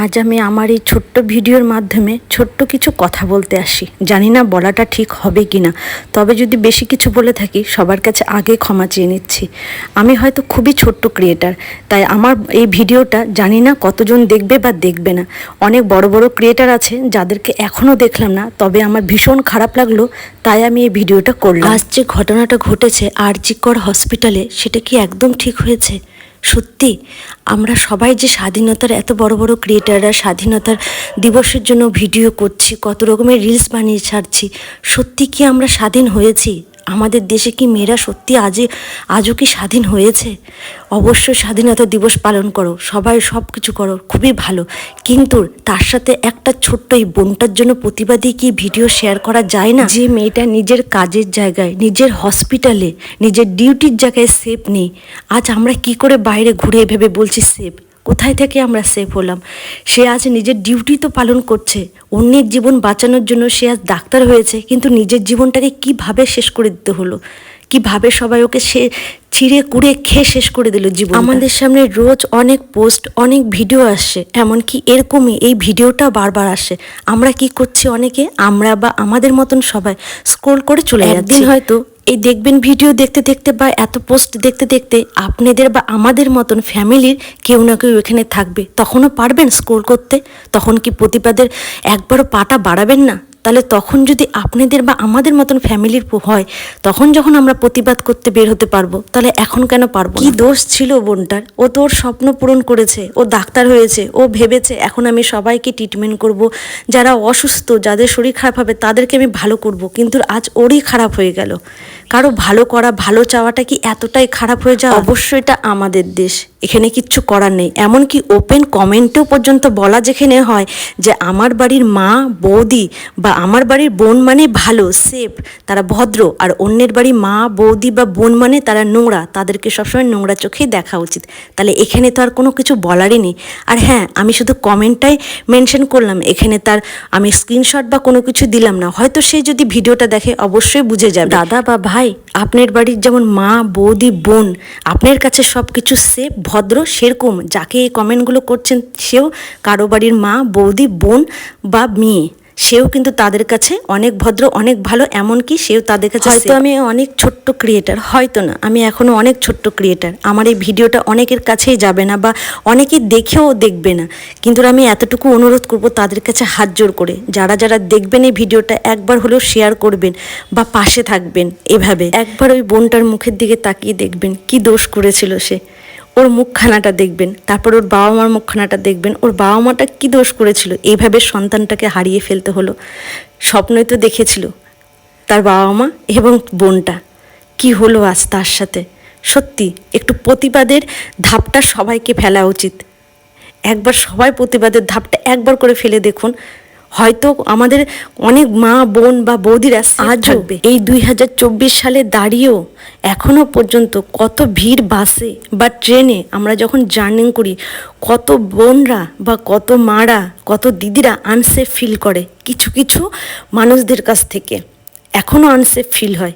আজ আমি আমার এই ছোট্ট ভিডিওর মাধ্যমে ছোট্ট কিছু কথা বলতে আসি। জানি না বলাটা ঠিক হবে কি না তবে যদি বেশি কিছু বলে থাকি, সবার কাছে আগে ক্ষমা চেয়ে নিচ্ছি। আমি হয়তো খুবই ছোট্ট ক্রিয়েটার তাই আমার এই ভিডিওটা জানি না কতজন দেখবে বা দেখবে না। অনেক বড় বড় ক্রিয়েটার আছে, যাদেরকে এখনও দেখলাম না, তবে আমার ভীষণ খারাপ লাগল, তাই আমি এই ভিডিওটা করলাম। আজ যে ঘটনাটা ঘটেছে আর আরজিকর হসপিটালে সেটা কি একদম ঠিক হয়েছে? সত্যি, আমরা সবাই যে স্বাধীনতার এত বড় বড় ক্রিয়েটাররা স্বাধীনতার দিবসের জন্য ভিডিও করছি, কত রকমের রিলস বানিয়ে ছাড়ছি, সত্যি কি আমরা স্বাধীন হয়েছি? আমাদের দেশে কি মেয়েরা সত্যি আজই, আজও কি স্বাধীন হয়েছে? অবশ্যই স্বাধীনতা দিবস পালন করো, সবাই সব কিছু করো, খুবই ভালো। কিন্তু তার সাথে একটা ছোট্ট এই বোনটার জন্য প্রতিবাদী কি ভিডিও শেয়ার করা যায় না? যে মেয়েটা নিজের কাজের জায়গায়, নিজের হসপিটালে নিজের ডিউটির জায়গায় সেফ নেই, আজ আমরা কি করে বাইরে ঘুরে ভেবে বলছি সেফ কোথায় থেকে আমরা সেফ হলাম? সে আজ নিজের ডিউটি তো পালন করছে। অন্যের জীবন বাঁচানোর জন্য সে আজ ডাক্তার হয়েছে কিন্তু নিজের জীবনটাকে কীভাবে শেষ করে দিতে হলো? কীভাবে সবাই ওকে সে ছিঁড়ে কুড়ে খেয়ে শেষ করে দিল জীবন আমাদের সামনে রোজ অনেক পোস্ট অনেক ভিডিও আসছে এমনকি এরকমই এই ভিডিওটা বারবার আসে। আমরা কি করছি অনেকে? আমরা বা আমাদের মতন সবাই স্ক্রোল করে চলে যাচ্ছি। হয়তো এই দেখবেন ভিডিও দেখতে দেখতে বা এত পোস্ট দেখতে দেখতে আপনাদের বা আমাদের মতন ফ্যামিলির কেউ না কেউ এখানে থাকবে। তখনও পারবেন স্ক্রোল করতে? তখন কি প্রতিবাদের একবারও পাটা বাড়াবেন না? তাহলে তখন যদি আপনাদের বা আমাদের মতন ফ্যামিলির হয় তখন যখন আমরা প্রতিবাদ করতে বের হতে পারব তাহলে এখন কেন পারব কি দোষ ছিল বোনটার? ও তো ওর স্বপ্ন পূরণ করেছে ও ডাক্তার হয়েছে ও ভেবেছে এখন আমি সবাইকে ট্রিটমেন্ট করব। যারা অসুস্থ যাদের শরীর খারাপ হবে তাদেরকে আমি ভালো করব কিন্তু আজ ওরই খারাপ হয়ে গেল। কারও ভালো করা ভালো চাওয়াটা কি এতটাই খারাপ হয়ে যাওয়া? অবশ্যই এটা আমাদের দেশ। এখানে কিচ্ছু করার নেই। এমনকি ওপেন কমেন্টেও পর্যন্ত বলা যেখানে হয় যে, আমার বাড়ির মা বৌদি বা আমার বাড়ির বোন মানে ভালো সেফ তারা ভদ্র। আর অন্যের বাড়ির মা, বৌদি বা বোন মানে তারা নোংরা। তাদেরকে সবসময় নোংরা চোখেই দেখা উচিত। তাহলে এখানে তো আর কোনো কিছু বলারই নেই। আর হ্যাঁ আমি শুধু কমেন্টটাই মেনশন করলাম। এখানে তার আমি স্ক্রিনশট বা কোনো কিছু দিলাম না। হয়তো সে যদি ভিডিওটা দেখে, অবশ্যই বুঝে যাবে। দাদা বা ভাই আপনার বাড়ির যেমন মা, বৌদি, বোন, আপনার কাছে সব কিছু সেফ ভদ্র, সেরকম। যাকে এই কমেন্টগুলো করছেন সেও কারও বাড়ির মা, বৌদি, বোন বা মেয়ে। সেও কিন্তু তাদের কাছে অনেক ভদ্র অনেক ভালো এমনকি সেও তাদের কাছে হয়তো আমি অনেক ছোট্ট ক্রিয়েটার হয়তো না। আমি এখনও অনেক ছোট্ট ক্রিয়েটার আমার এই ভিডিওটা অনেকের কাছেই যাবে না বা অনেকে দেখেও দেখবে না। কিন্তু আমি এতটুকু অনুরোধ করব তাদের কাছে হাত জোর করে। যারা যারা দেখবেন এই ভিডিওটা একবার হলেও শেয়ার করবেন বা পাশে থাকবেন এভাবে। একবার ওই বোনটার মুখের দিকে তাকিয়ে দেখবেন কি দোষ করেছিল সে। ওর মুখখানাটা দেখবেন, তারপর ওর বাবা মার মুখখানাটা দেখবেন, ওর বাবা মাটা কী দোষ করেছিল? এইভাবে সন্তানটাকে হারিয়ে ফেলতে হলো। স্বপ্নই তো দেখেছিল তার বাবা মা এবং বোনটা। কি হলো আজ তার সাথে? সত্যি, একটু প্রতিবাদের ধাপটা সবাইকে ফেলা উচিত। একবার সবাই প্রতিবাদের ধাপটা একবার করে ফেলে দেখুন। হয়তো আমাদের অনেক মা বোন বা বৌদিরা আজ থাকবে। এই দুই হাজার চব্বিশ সালে দাঁড়িয়েও এখনও পর্যন্ত কত ভিড় বাসে বা ট্রেনে আমরা যখন জার্নিং করি কত বোনরা বা কত মারা কত দিদিরা আনসেফ ফিল করে কিছু কিছু মানুষদের কাছ থেকে। এখনও আনসেফ ফিল হয়।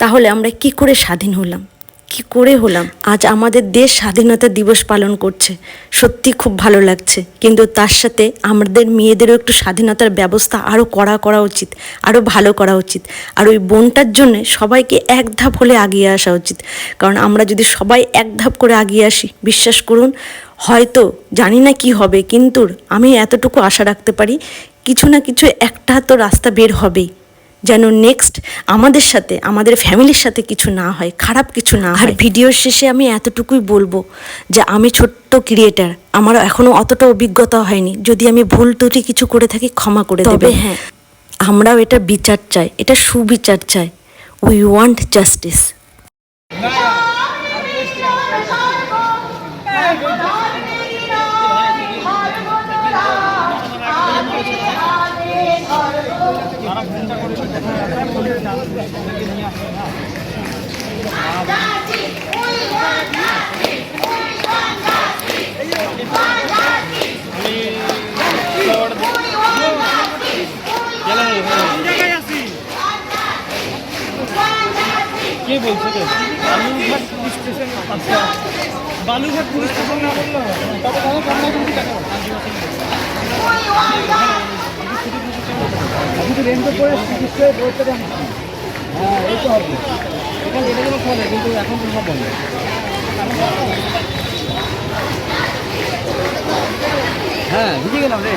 তাহলে আমরা কি করে স্বাধীন হলাম? কি করে হলাম? আজ আমাদের দেশ স্বাধীনতা দিবস পালন করছে। সত্যি খুব ভালো লাগছে। কিন্তু তার সাথে আমাদের মেয়েদেরও একটু স্বাধীনতার ব্যবস্থা আরও কড়া করা উচিত আরও ভালো করা উচিত। আর ওই বোনটার জন্য সবাইকে এক ধাপ হলে আগিয়ে আসা উচিত। কারণ আমরা যদি সবাই এক ধাপ করে আগিয়ে আসি, বিশ্বাস করুন, হয়তো জানি না কি হবে, কিন্তু আমি এতটুকু আশা রাখতে পারি, কিছু না কিছু একটা তো রাস্তা বের হবেই। যেন নেক্সট আমাদের সাথে আমাদের ফ্যামিলির সাথে কিছু না হয় খারাপ কিছু না আর ভিডিওর শেষে আমি এতটুকুই বলব যে আমি ছোট্ট ক্রিয়েটার আমার এখনও অতটা অভিজ্ঞতা হয়নি যদি আমি ভুল ত্রুটি কিছু করে থাকি ক্ষমা করে দেবে হ্যাঁ আমরাও এটা বিচার চাই এটা সুবিচার চাই উই ওয়ান্ট জাস্টিস কে বলছো তো বালুঘাট পুলিশ স্টেশন। আচ্ছা বালুঘাট পুলিশ স্টেশন না বলল? তবে তাহলে আমি তো রেঞ্জে পড়ে চিকিৎসায় বলতে পারি হ্যাঁ এই তো হবে। এটা কোনো চলে, কিন্তু এখন তো সব হ্যাঁ বুঝে গেলাম রে।